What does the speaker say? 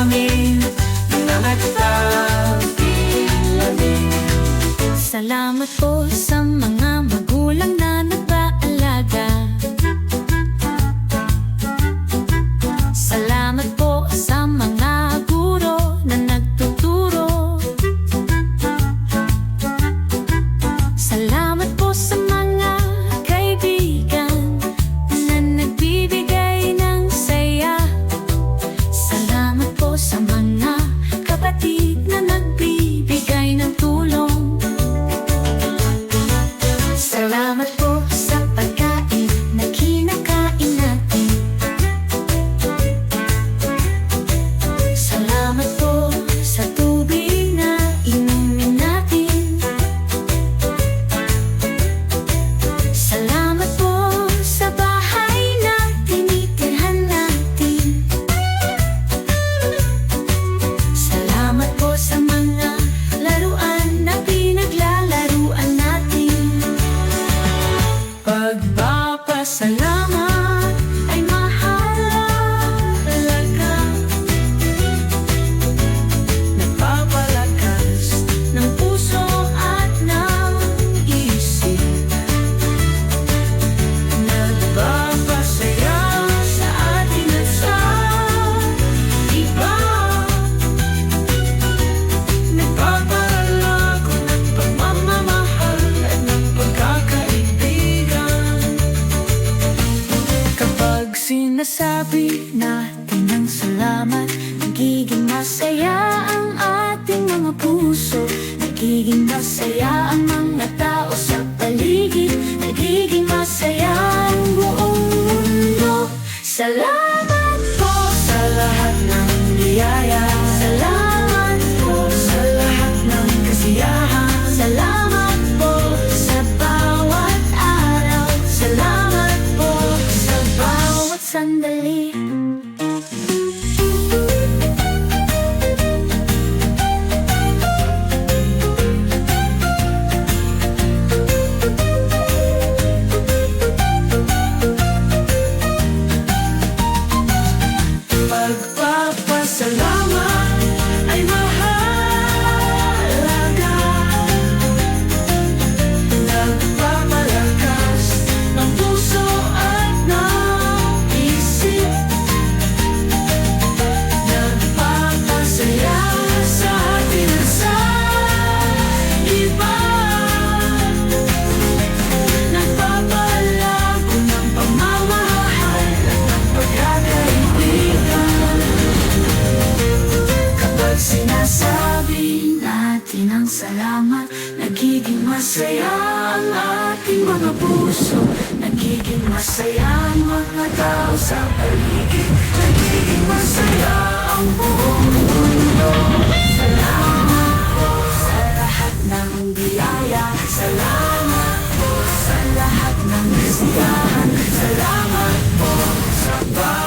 amin na nagtatilamig Salamat po sa mga I'm a sinasabi natin ang salamat. Nagiging masaya ang ating mga puso. Nagiging masaya ang mga love. Salamat. Nagiging masaya ang ating mga puso. Nagiging masaya ang mga tao sa paligid. Nagiging masaya ang buong mundo. Salamat po sa lahat ng biyaya. Salamat po sa lahat ng kasiyahan Salamat po sa bawat